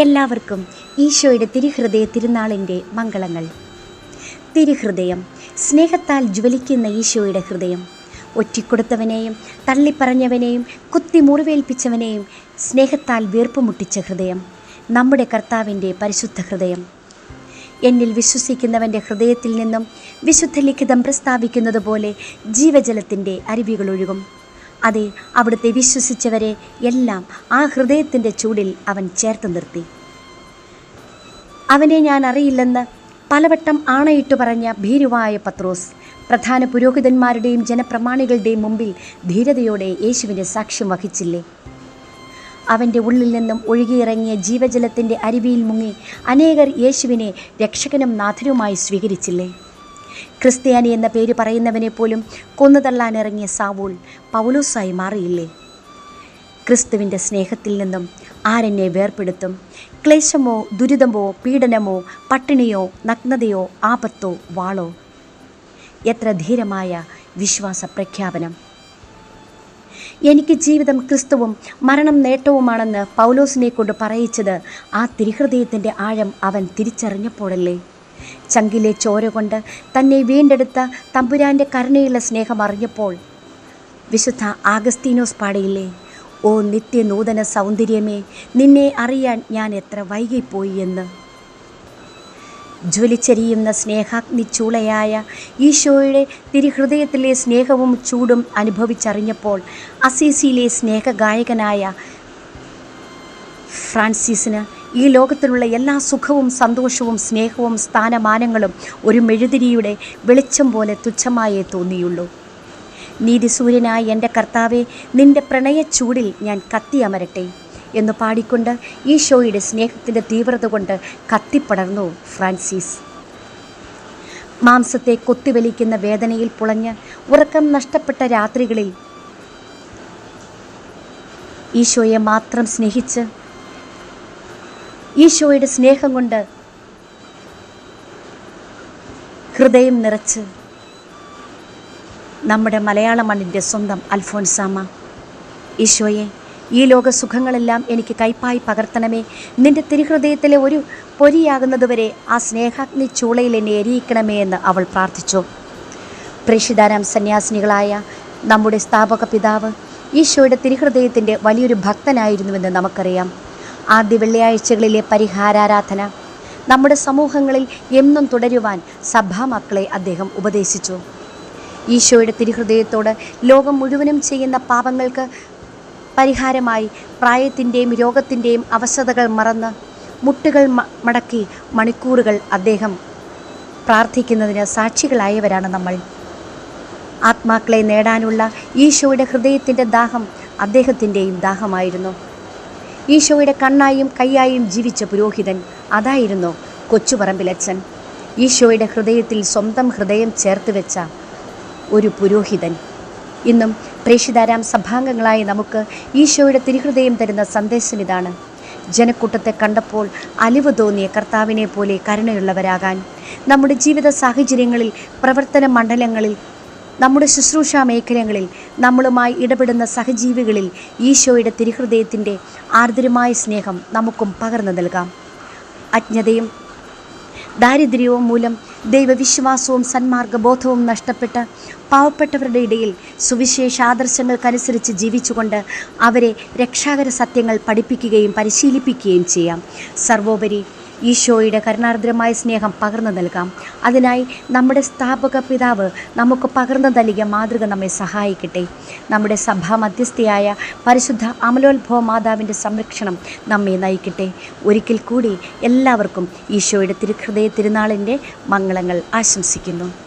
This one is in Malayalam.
എല്ലാവർക്കും ഈശോയുടെ തിരുഹൃദയ തിരുനാളിന്റെ മംഗളങ്ങൾ. തിരുഹൃദയം സ്നേഹത്താൽ ജ്വലിക്കുന്ന ഈശോയുടെ ഹൃദയം. ഒറ്റിക്കൊടുത്തവനെയും തള്ളിപ്പറഞ്ഞവനെയും കുത്തി മുറിവേൽപ്പിച്ചവനെയും സ്നേഹത്താൽ വീർപ്പുമുട്ടിച്ച ഹൃദയം. നമ്മുടെ കർത്താവിന്റെ പരിശുദ്ധ ഹൃദയം. എന്നിൽ വിശ്വസിക്കുന്നവന്റെ ഹൃദയത്തിൽ നിന്നും വിശുദ്ധ ലിഖിതം പ്രസ്താവിക്കുന്നത് പോലെ ജീവജലത്തിന്റെ അരുവികളൊഴുകും അതെ അവിടുത്തെ വിശ്വസിച്ചവരെ എല്ലാം ആ ഹൃദയത്തിന്റെ ചൂടിൽ അവൻ ചേർത്ത് നിർത്തി. അവനെ ഞാൻ അറിയില്ലെന്ന് പലവട്ടം ആണയിട്ടു പറഞ്ഞ ഭീരുവായ പത്രോസ് പ്രധാന പുരോഹിതന്മാരുടെയും ജനപ്രമാണികളുടെയും മുമ്പിൽ ധീരതയോടെ യേശുവിന്റെ സാക്ഷ്യം വഹിച്ചില്ലേ? അവന്റെ ഉള്ളിൽ നിന്നും ഒഴുകിയിറങ്ങിയ ജീവജലത്തിന്റെ അരുവിയിൽ മുങ്ങി അനേകർ യേശുവിനെ രക്ഷകനും നാഥനുമായി സ്വീകരിച്ചില്ലേ? ക്രിസ്ത്യാനി എന്ന പേര് പറയുന്നവനെ പോലും കൊന്നുതള്ളാനിറങ്ങിയ സാവൂൾ പൗലോസായി മാറിയില്ലേ? ക്രിസ്തുവിന്റെ സ്നേഹത്തിൽ നിന്നും ആരെന്നെ വേർപെടുത്തും ക്ലേശമോ ദുരിതമോ പീഡനമോ പട്ടിണിയോ നഗ്നതയോ ആപത്തോ വാളോ? എത്ര ധീരമായ വിശ്വാസ പ്രഖ്യാപനം. എനിക്ക് ജീവിതം ക്രിസ്തുവും മരണം നേട്ടവുമാണെന്ന് പൗലോസിനെ കൊണ്ട് പറയിച്ചത് ആ തിരുഹൃദയത്തിന്റെ ആഴം അവൻ തിരിച്ചറിഞ്ഞപ്പോഴല്ലേ? ചങ്കിലെ ചോര കൊണ്ട് തന്നെ വീണ്ടെടുത്ത തമ്പുരാന്റെ കരുണയുള്ള സ്നേഹം അറിഞ്ഞപ്പോൾ വിശുദ്ധ ആഗസ്തീനോസ് പാടയില്ലേ ഓ നിത്യനൂതന സൗന്ദര്യമേ നിന്നെ അറിയാൻ ഞാൻ എത്ര വൈകിപ്പോയി എന്ന്. ജ്വലിച്ചെരിയുന്ന സ്നേഹാഗ്നി ചൂളയായ ഈശോയുടെ തിരുഹൃദയത്തിലെ സ്നേഹവും ചൂടും അനുഭവിച്ചറിഞ്ഞപ്പോൾ അസീസിയിലെ സ്നേഹഗായകനായ ഫ്രാൻസിസിന് ഈ ലോകത്തിലുള്ള എല്ലാ സുഖവും സന്തോഷവും സ്നേഹവും സ്ഥാനമാനങ്ങളും ഒരു മെഴുതിരിയുടെ വെളിച്ചം പോലെ തുച്ഛമായേ തോന്നിയുള്ളൂ. നീതിസൂര്യനായ എന്റെ കർത്താവെ നിന്റെ പ്രണയച്ചൂടിൽ ഞാൻ കത്തിയമരട്ടെ എന്ന് പാടിക്കൊണ്ട് ഈ ഷോയുടെ സ്നേഹത്തിന്റെ തീവ്രത കൊണ്ട് കത്തിപ്പടർന്നു ഫ്രാൻസിസ്. മാംസത്തെ കൊത്തിവലിക്കുന്ന വേദനയിൽ പുളഞ്ഞ് ഉറക്കം നഷ്ടപ്പെട്ട രാത്രികളിൽ ഈശോയെ മാത്രം സ്നേഹിച്ച് ഈശോയുടെ സ്നേഹം കൊണ്ട് ഹൃദയം നിറച്ച് നമ്മുടെ മലയാള മണ്ണിന്റെ സ്വന്തം അൽഫോൻസാമ ഈശോയെ ഈ ലോക സുഖങ്ങളെല്ലാം എനിക്ക് കൈപ്പായി പകർത്തണമേ. നിന്റെ തിരുഹൃദയത്തിലെ ഒരു പൊരിയാകുന്നതുവരെ ആ സ്നേഹാഗ്നി ചൂളയിൽ എന്നെ എരിയിക്കണമേ എന്ന് അവൾ പ്രാർത്ഥിച്ചു. പ്രേഷിതാരാം സന്യാസിനികളായ നമ്മുടെ സ്ഥാപക പിതാവ് ഈശോയുടെ തിരുഹൃദയത്തിന്റെ വലിയൊരു ഭക്തനായിരുന്നുവെന്ന് നമുക്കറിയാം. ആദ്യ വെള്ളിയാഴ്ചകളിലെ പരിഹാരാരാധന. നമ്മുടെ സമൂഹങ്ങളിൽ എന്നും തുടരുവാൻ സഭാമക്കളെ അദ്ദേഹം ഉപദേശിച്ചു. ഈശോയുടെ തിരുഹൃദയത്തോട് ലോകം മുഴുവനും ചെയ്യുന്ന പാപങ്ങൾക്ക് പരിഹാരമായി പ്രായത്തിന്റെയും രോഗത്തിന്റെയും അവശതകൾ മറന്ന് മുട്ടുകൾ മടക്കി മണിക്കൂറുകൾ അദ്ദേഹം പ്രാർത്ഥിക്കുന്നതിന് സാക്ഷികളായവരാണ് നമ്മൾ. ആത്മാക്കളെ നേടാനുള്ള ഈശോയുടെ ഹൃദയത്തിന്റെ ദാഹം അദ്ദേഹത്തിന്റെയും ദാഹമായിരുന്നു. ഈശോയുടെ കണ്ണായും കൈയായും ജീവിച്ച പുരോഹിതൻ അതായിരുന്നു കൊച്ചുപറമ്പിലച്ചൻ ഈശോയുടെ ഹൃദയത്തിൽ സ്വന്തം ഹൃദയം ചേർത്ത് വെച്ച ഒരു പുരോഹിതൻ. ഇന്നും പ്രേഷിതാരാം സഭാംഗങ്ങളായ നമുക്ക് ഈശോയുടെ തിരുഹൃദയം തരുന്ന സന്ദേശം ഇതാണ്. ജനക്കൂട്ടത്തെ കണ്ടപ്പോൾ അലിവ് തോന്നിയ കർത്താവിനെ പോലെ കരുണയുള്ളവരാകാൻ. നമ്മുടെ ജീവിത സാഹചര്യങ്ങളിൽ പ്രവർത്തന മണ്ഡലങ്ങളിൽ നമ്മുടെ ശുശ്രൂഷാ മേഖലകളിൽ നമ്മളുമായി ഇടപെടുന്ന സഹജീവികളിൽ ഈശോയുടെ തിരുഹൃദയത്തിന്റെ ആർദ്രമായ സ്നേഹം നമുക്കും പകർന്നു നൽകാം. അജ്ഞതയും ദാരിദ്ര്യവും മൂലം ദൈവവിശ്വാസവും സന്മാർഗബോധവും നഷ്ടപ്പെട്ട പാവപ്പെട്ടവരുടെ ഇടയിൽ സുവിശേഷ ആദർശങ്ങൾക്കനുസരിച്ച് ജീവിച്ചുകൊണ്ട് അവരെ രക്ഷാകര സത്യങ്ങൾ പഠിപ്പിക്കുകയും പരിശീലിപ്പിക്കുകയും ചെയ്യാം. സർവോപരി ഈശോയുടെ കരുണാർദ്രമായ സ്നേഹം പകർന്നു നൽകാം. അതിനായി നമ്മുടെ സ്ഥാപക പിതാവ് നമുക്ക് പകർന്നു നൽകിയ മാതൃക നമ്മെ സഹായിക്കട്ടെ. നമ്മുടെ സഭാ മധ്യസ്ഥയായ പരിശുദ്ധ അമലോത്ഭവ മാതാവിന്റെ സംരക്ഷണം നമ്മെ നയിക്കട്ടെ. ഒരിക്കൽ കൂടി എല്ലാവർക്കും ഈശോയുടെ തിരുഹൃദയ തിരുനാളിന്റെ മംഗളങ്ങൾ ആശംസിക്കുന്നു.